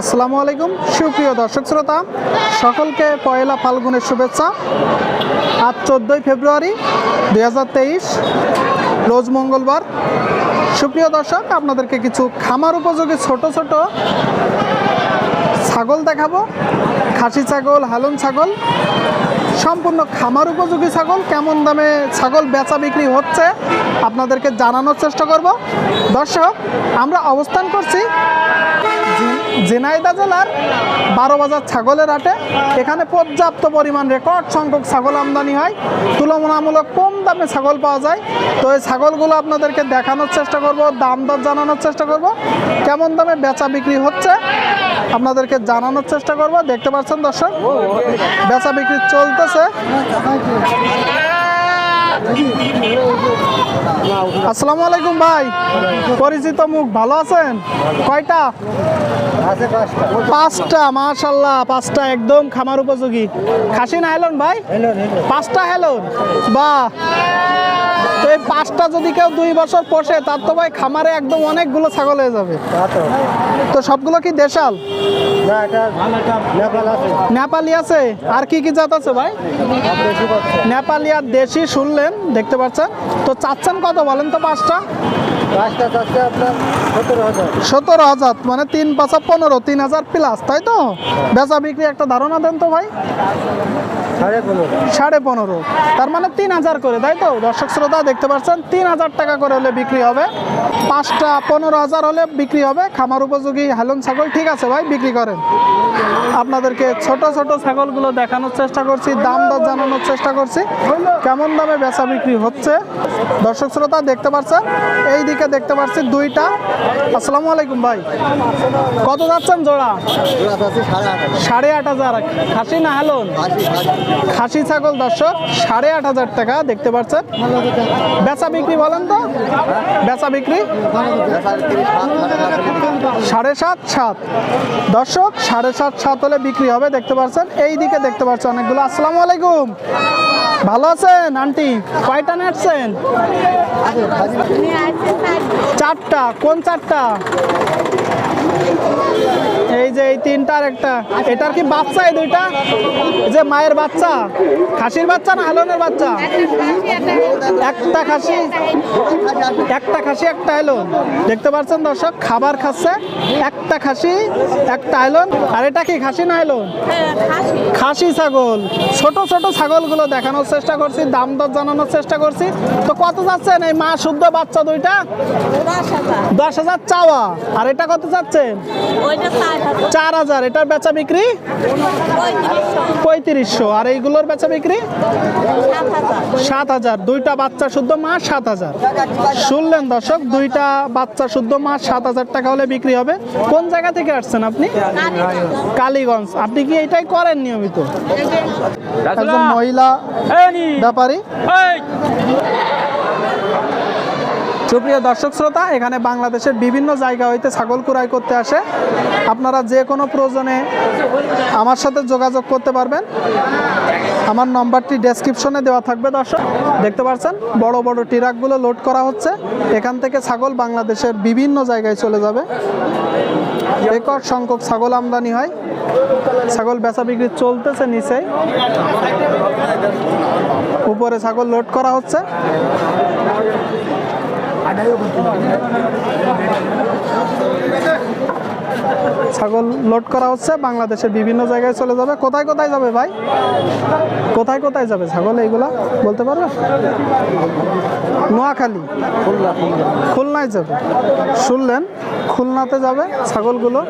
আসসালামু আলাইকুম। সুপ্রিয় দর্শক শ্রোতা, সকলকে পয়লা ফাল্গুনের শুভেচ্ছা। আজ চোদ্দোই ফেব্রুয়ারি দুই হাজার তেইশ, রোজ মঙ্গলবার। সুপ্রিয় দর্শক, আপনাদেরকে কিছু খামার উপযোগী ছোট ছোট ছাগল দেখাবো। খাসি ছাগল হালন ছাগল, সম্পূর্ণ খামার উপযোগী ছাগল, কেমন দামে ছাগল বেচা বিক্রি হচ্ছে আপনাদেরকে জানানোর চেষ্টা করব। দর্শক, আমরা অবস্থান করছি জি- ঝিনাইদহ জেলার বারো বাজার ছাগলের হাটে। এখানে পর্যাপ্ত পরিমাণ রেকর্ড সংখ্যক ছাগল আমদানি হয়। তুলনামূলক কম দামে ছাগল পাওয়া যায়। তো এই ছাগলগুলো আপনাদেরকে দেখানোর চেষ্টা করব, দাম দর জানানোর চেষ্টা করব। কেমন দামে বেচা বিক্রি হচ্ছে আপনাদেরকে জানানোর চেষ্টা করব। দেখতে পাচ্ছেন দর্শক, বেচা বিক্রি চলতেছে। আসসালামু আলাইকুম ভাই। পরিচিত মুখ ভালো আছেন? কয়টা? পাঁচটা মাশাল্লাহ পাঁচটা একদম খামার উপযোগী। খাসি না হেলন ভাই? পাঁচটা হেলন? বাহ। তো এই পাঁচটা যদি কেউ দুই বছর পোষে তার তো ভাই খামারে একদম অনেকগুলো ছাগল হয়ে যাবে। তো সবগুলো কি দেশাল? নেপাল আছে। আর কি কি জাত আছে ভাই? নেপালি আর দেশি শুনলেন দেখতে পাচ্ছেন। তো চাচ্ছেন কত বলেন তো পাঁচটা? সতেরো হাজার। মানে তিন পাঁচা পনেরো তিন হাজার প্লাস তাই তো? বেচা বিক্রি একটা ধারণা দেন তো ভাই। সাড়ে পনেরো। তার মানে তিন হাজার করে তাই তো? দর্শক শ্রোতা দেখতে পাচ্ছেন তিন হাজার টাকা করে হলে বিক্রি হবে। পাঁচটা পনেরো হাজার হলে বিক্রি হবে। খামার উপযোগী হেলন ছাগল ঠিক আছে ভাই? বিক্রি করেন। আপনাদেরকে ছোট ছোট ছাগলগুলো দেখানোর চেষ্টা করছি দাম দর জানানোর চেষ্টা করছি। কেমন দামে বেচা বিক্রি হচ্ছে? দর্শক শ্রোতা দেখতে পাচ্ছেন? এই দিকে দেখতে পাচ্ছি দুইটা। আসসালামু আলাইকুম ভাই। কত যাচ্ছেন জোড়া? সাড়ে আট হাজার। খাসি না হেলন? খাসি ছাগল দর্শক, সাড়ে আট হাজার টাকা দেখতে পাচ্ছেন। বেচা বিক্রি বলেন তো? বেচা বিক্রি? সাড়ে সাত সাত। দর্শক, সাড়ে সাত সাত হলে বিক্রি হবে, দেখতে পাচ্ছেন। এই দিকে দেখতে পাচ্ছেন অনেকগুলো। আসসালামু আলাইকুম। ভালো আছেন, আন্টি? কয়টা নেটছেন চারটা। কোন চারটা? এই যে এই তিনটার একটা এটার কি বাচ্চা এই দুইটা? যে মায়ের বাচ্চা। খাসির বাচ্চা না হালনের বাচ্চা? একটা খাসি। একটা খাসি একটা আইলন দেখতে পাচ্ছেন দর্শক খাবার খাচ্ছে একটা খাসি একটা আইলন আর এটা কি খাসি না আইলন খাসি ছাগল। ছোট ছোট ছাগলগুলো দেখানোর চেষ্টা করছি দাম দর জানানোর চেষ্টা করছি। তো কত যাচ্ছেন? এই মা শুদ্ধ বাচ্চা দুইটা? দশ হাজার। চাওয়া। আর এটা কত যাচ্ছেন চার হাজার। এটার বেচা বিক্রি? পঁয়ত্রিশশো। আর এইগুলোর বেচা বিক্রি? সাত হাজার। দুইটা বাচ্চা শুদ্ধ মাছ সাত হাজার। শুনলেন দর্শক দুইটা বাচ্চা শুদ্ধ মাছ সাত হাজার টাকা হলে বিক্রি হবে। কোন জায়গা থেকে আসছেন আপনি? কালীগঞ্জ। আপনি কি এটাই করেন নিয়মিত? একজন মহিলা ব্যাপারী? সুপ্রিয় দর্শক শ্রোতা, এখানে বাংলাদেশের বিভিন্ন জায়গা হইতে ছাগল কুড়াই করতে আসে। আপনারা যে কোনো প্রয়োজনে আমার সাথে যোগাযোগ করতে পারবেন। আমার নম্বরটি ডেসক্রিপশনে দেওয়া থাকবে দর্শক। দেখতে পাচ্ছেন, বড় বড় ট্রাকগুলো লোড করা হচ্ছে। এখান থেকে ছাগল বাংলাদেশের বিভিন্ন জায়গায় চলে যাবে। রেকর্ড সংখ্যক ছাগল আমদানি হয়। ছাগল বেচা বিক্রি চলতেছে নিচে উপরে ছাগল লোড করা হচ্ছে। ছাগল লোড করা হচ্ছে, বাংলাদেশের বিভিন্ন জায়গায় চলে যাবে। কোথায় কোথায় যাবে ভাই? কোথায় কোথায় যাবে ছাগল এইগুলা? বলতে পারবে নোয়াখালী। খুলনায় যাবে। শুনলেন? খুলনাতে যাবে ছাগলগুলো।